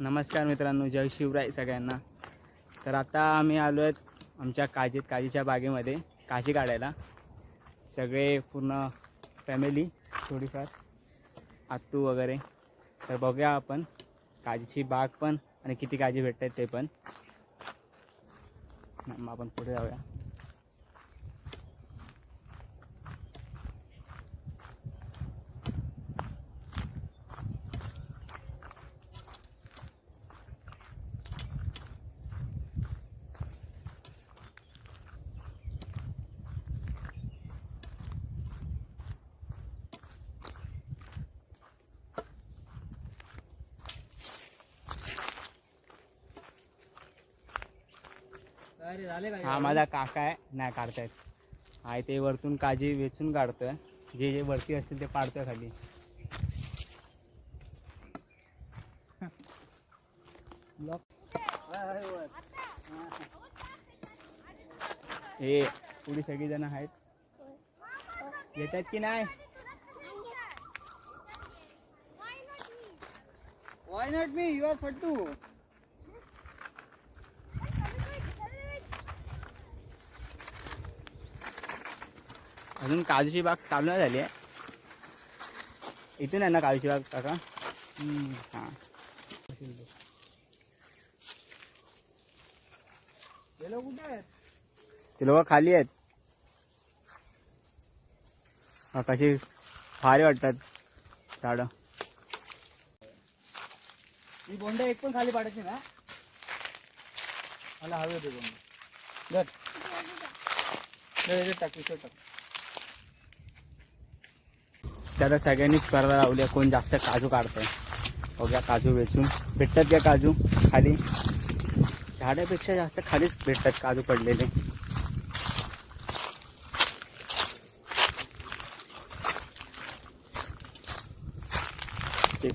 नमस्कार मित्रांनो जय शिवराय सगळ्यांना. तर आता आम्ही आलो आहेत आमच्या काजीत काजीच्या बागेमध्ये काजी काढायला. सगळे पूर्ण फॅमिली थोडीफार आत्तू वगैरे. तर बघूया आपण काजीची बाग पण आणि किती काजी भेटत आहेत ते पण. मग आपण पुढे जाऊया. हा माझा काका आहे नाही काढतायत. आहे ते वरतून काजी वेचून काढतोय. जे जे वरती असतील ते पाडतोय खाली. हे पुढे सगळी जण आहेत. येतात की नाही? Why not me? You are Fattu. अजून काजूची बाग चालू नाही झाली आहे. इथून आहे ना काजूची बाग काका? हां. ते लोक खाली आहेत. हा, कशी भारी वाटतात झाडं. ही बोंड एक पण खाली पाडायची ना? मला हवे होते बोंड. टाक टाक. त्याला सगळ्यांनी स्पर्धा लावली आहे. कोण जास्त काजू काढतंय? बघा काजू वेचून. भेटतात का काजू? खाली. झाडापेक्षा जास्त खालीच भेटतात काजू पडलेले. ते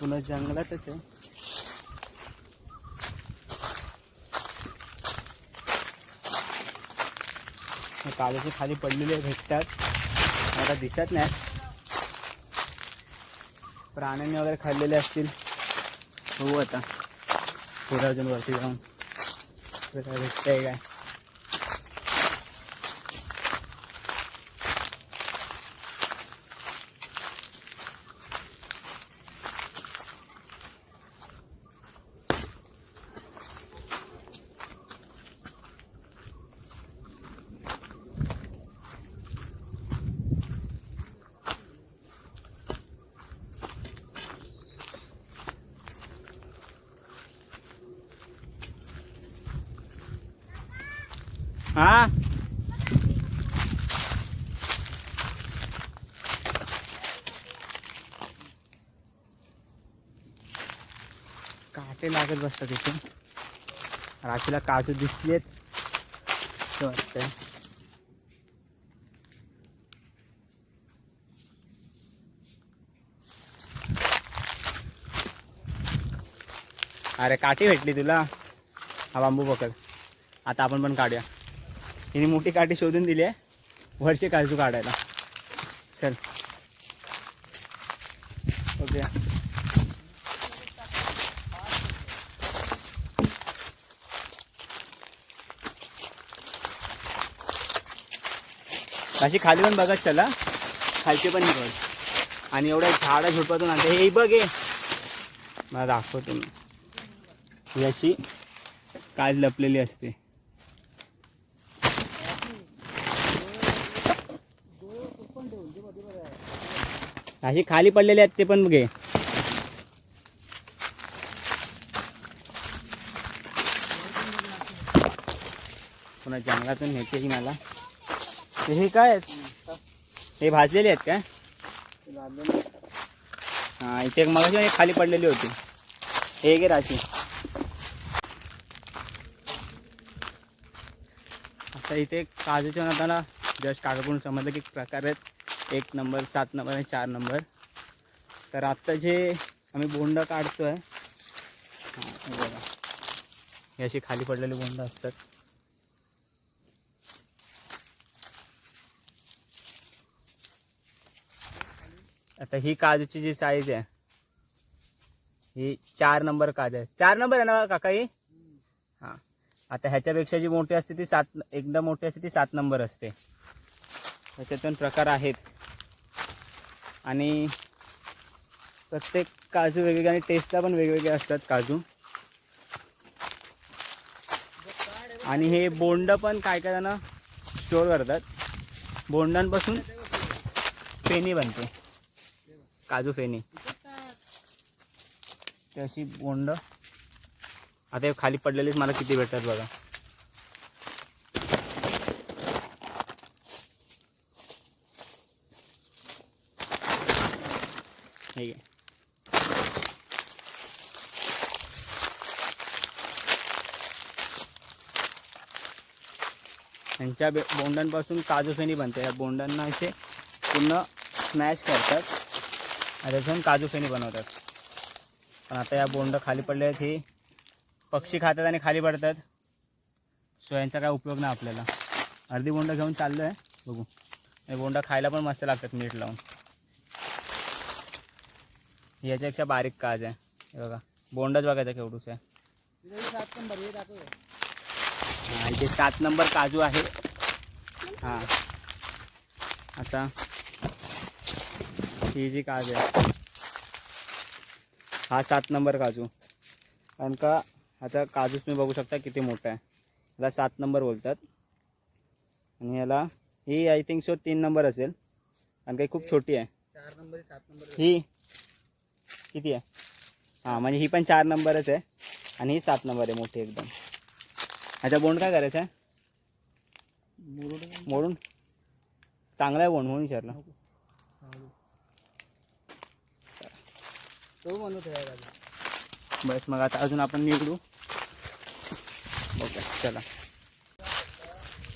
पुन्हा जंगलातच आहे. हे खाली पडलेले भेटतात. आता दिसत नाही. प्राण्यांनी वगैरे खाल्लेले असतील. बघू आता. पुढे अजून वरती जाऊन. इकडे काय भेटतंय काय? हा? काटे लागत बसतात इथे. राशीला काजू दिसलेत. असं वाटतंय अरे काठी भेटली तुला. हा बांबू पकड. आता आपण पण काढूया. हिने मोठी काठी शोधून दिली आहे. वरचे काजू काढायला. चल. ओके अशी खाली पण बघत चला खालचे पण निघत आणि एवढ्या झाडं झुडपातून आणते. हे बघ हे. मला दाखवतो मी. याची अशी काज लपलेली असते. अशी खाली पडलेले आहेत ते पण घे. पुन्हा जंगलातून नेते ही मला. हे काय आहेत? हे भाजलेले आहेत काय? हा इथे एक एक खाली पडलेली होती. हे घे राशी. आता इथे काजूच्या नाताना जस्ट काकाकडून समजलं की प्रकार आहेत. एक नंबर सात नंबर आणि चार नंबर. तर आत्ता जे आम्ही बोंड काढतो आहे हे बघा. हे अशी खाली पडलेली बोंड असतात. आता ही काजूची जी साईज आहे ही चार नंबर काज आहे. चार नंबर आहे ना काका ही? हां. आता ह्याच्यापेक्षा जी मोठी असते ती सात एकदम मोठी असते ती सात नंबर असते. त्याच्यातून प्रकार आहेत. आणि प्रत्येक काजू वेगवेगळे आणि टेस्टला पण वेगवेगळे असतात काजू. आणि हे बोंड पण काय काय जण स्टोअर करतात. बोंडांपासून फेणी बनते. काजू फेणी ते अशी बोंड. आता खाली पडलेलीच मला किती भेटतात बघा. हे यांच्या बे- बोंडांपासून काजू फेणी बनते. या बोंडांना असे पूर्ण स्मॅश करतात. आणि त्याच्यातून काजू फेणी बनवतात. पण आता या बोंड खाली पडले आहेत हे पक्षी खातात आणि खाली पडतात. सो यांचा काय उपयोग नाही आपल्याला. अर्धी बोंड घेऊन चाललो आहे बघू. आणि बोंड खायला पण मस्त लागतात मीठ लावून. याच्यापेक्षा बारीक काज आहे. हे बघा. बोंडच बघायचा केवढूच आहे. सात नंबर हे दाखव हा, इथे सात नंबर काजू आहे. हां. आता ही जी काजू आहे हा सात नंबर काजू. कारण का ह्याचा काजू तुम्ही बघू शकता किती मोठा आहे. याला सात नंबर बोलतात. आणि याला ही आय थिंक सो तीन नंबर असेल. कारण काही खूप छोटी आहे. चार नंबर सात नंबर ही किती आहे? हां म्हणजे ही पण चार नंबरच आहे. आणि ही सात नंबर आहे मोठी एकदम. ह्याचा बोंड काय करायचा आहे? मोडून? चांगला आहे बोंड म्हणून विचारला तो म्हणू ठेवायला बस मग आता अजून आपण निवडू. ओके चला.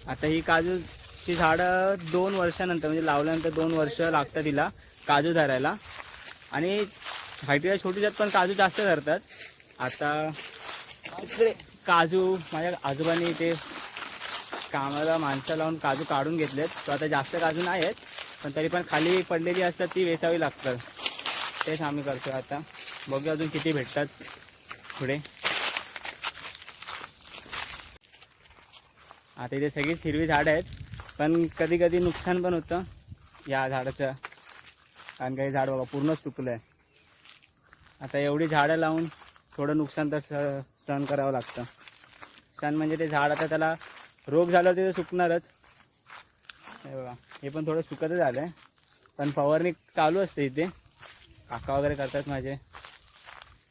आता ही काजूची झाडं दोन वर्षानंतर म्हणजे लावल्यानंतर दोन वर्ष लागतं तिला काजू धरायला. आणि हायटीला छोटीच्यात पण काजू जास्त धरतात. आता इकडे काजू माझ्या आजोबांनी ते कामाला माणसं लावून काजू काढून घेतलेत. तर आता जास्त काजू नाही आहेत पण तरी पण खाली पडलेली असतात ती वेचावी लागतात. तेच आम्ही करतो आता. बघूया अजून किती भेटतात पुढे. आता इथे सगळीच हिरवी झाडं आहेत पण कधी कधी नुकसान पण होतं या झाडाचं. कारण काही झाड बघा पूर्णच चुकलं आहे आता एवढी झाडं लावून थोडं नुकसान तर स- सहन करावं लागतं. सण म्हणजे ते झाड आता त्याला रोग झाला ते तर सुकणारच. हे बघा हे पण थोडं सुकतच झालं आहे पण फवारणी चालू असते इथे. काका वगैरे करतात माझे.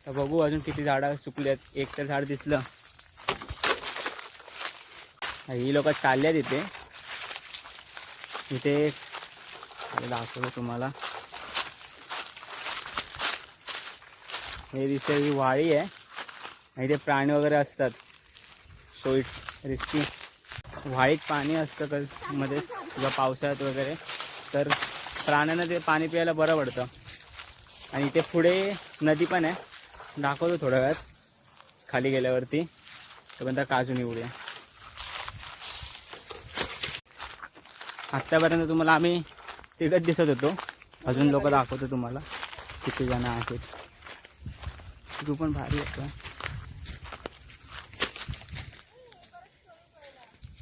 तर बघू अजून किती झाडं सुकली आहेत एक तर झाड दिसलं. ही लोक चालली आहेत इथे इथे दाखवतो तुम्हाला. हे दिसते ही वाळी आहे. आणि इथे प्राणी वगैरे असतात. सो इट्स रिस्की वाळीत पाणी असतं क मध्येच किंवा पावसाळ्यात वगैरे. तर प्राण्यांना ते पाणी प्यायला बरं पडतं. आणि इथे पुढे नदी पण आहे. दाखवतो थोड्या वेळात. खाली गेल्यावरती. तोपर्यंत काजू निवडूया आत्तापर्यंत तुम्हाला आम्ही तिघंच दिसत होतो. अजून लोक दाखवतो तुम्हाला किती जण आहेत. तू पण भारी होता.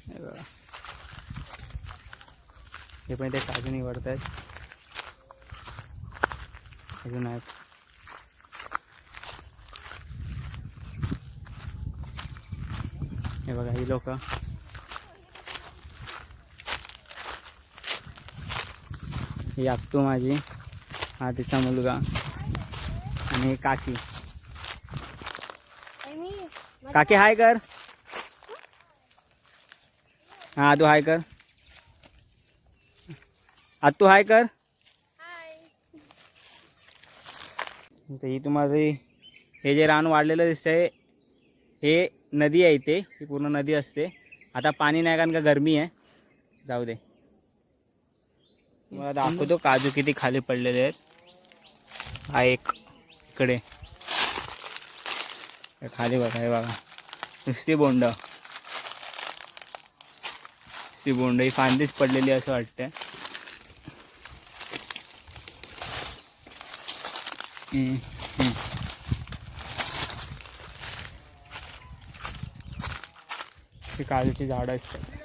हे बघा. हे पण ते काजू निवडत आहेत अजून आहेत. हे बघा ही लोक. ही आपतो माझी हा तिचा मुलगा. आणि काकी. काकी हाय कर. हा तू हाय कर. आत्तू हाय कर. तर ही तुम्हाला हे जे रान वाढलेलं दिसतंय हे नदी आहे इथे. ही पूर्ण नदी असते. आता पाणी नाही कारण का गरमी आहे. जाऊ दे. तुम्हाला दाखवतो काजू किती खाली पडलेले आहेत. हा एक इकडे. खाली बघा हे बघा. नुसती बोंड. नुसती बोंड. ही फांदीच पडलेली असं वाटतंय. काजूची झाडं असतात.